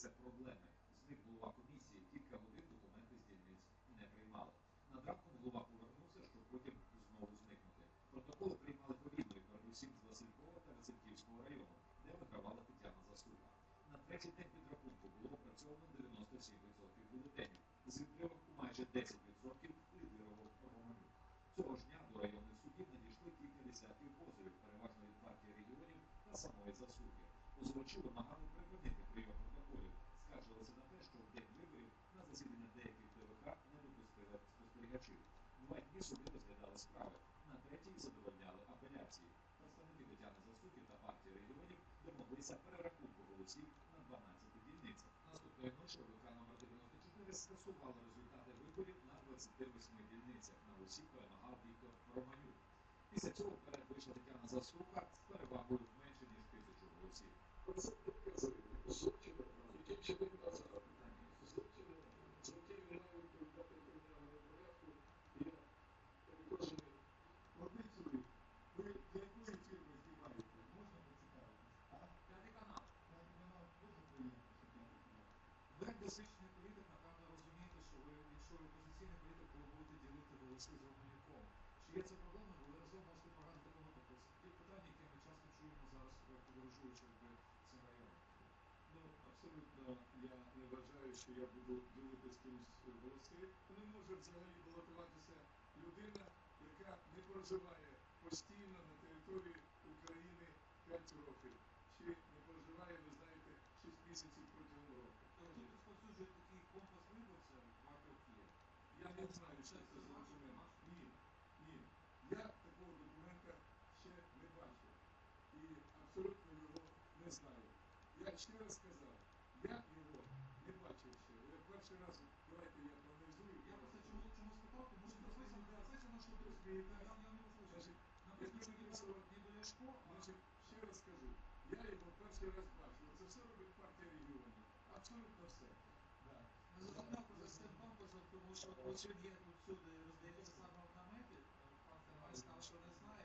з'явилися проблеми. Зник голова комісії, кілька годин документи з дільниць не приймали. Над ранком голова повернувся, щоб потім знову зникнути. Протоколи приймали повільно, передусім з Василькова та Васильківського району, де вигравала Тетяна Заслуга. На третій день підрахунку було опрацьовано 97% бюлетенів. З відривом майже 10% лідирував Романюк. Цього ж дня до районних судів надійшли кілька десятків позовів, переважно від партії регіонів та самої заслуги. Позивачі вимагали припинити прийом протоколів, скаржилися на те, що в день виборів на засідання деяких ДВК не допустили спостерігачів. Два дні суди розглядали справи. На третій задовольняли апеляції. Представники Тетяни Заслуги та партії регіонів домоглися перерахунку голосів на 12 дільницях. Наступної ночі ОВК номер 94 скасували результати виборів на 28 дільницях. На усіх перемагав Віктор Романюк. Після цього вперед вийшла Тетяна Заслуга з перевагою менше ніж тисячу голосів. Ви політик, напевно, розумієте, що ви, якщо ви опозиційний політик, ви будете ділити голоси з Романюком. Чи є це проблема? Ви разом можете багато допомогти. Ті питання, які ми часто чуємо зараз, е, подорожуючи в цим районом. Ну, абсолютно я не вважаю, що я буду ділити з кимось голоси. Не може взагалі балотуватися людина, яка не проживає компас виборця, багато є. Я не знаю, що це за документ. Ні, ні. Я такого документа ще не бачив. І абсолютно його не знаю. Я ще раз сказав, я його не бачив ще. Я перший раз, давайте я проаналізую. Я просто чому, чому спитав, тому що написано, написано, що тут Розумієте? я не услышав. Написано, не Ляшко, Значить, ще раз скажу, я його перший раз бачив. Це все робить партія регіонів. Абсолютно все. Тому що тут всюди роздається саме в наметі. Пан Фермай сказав, що не знає.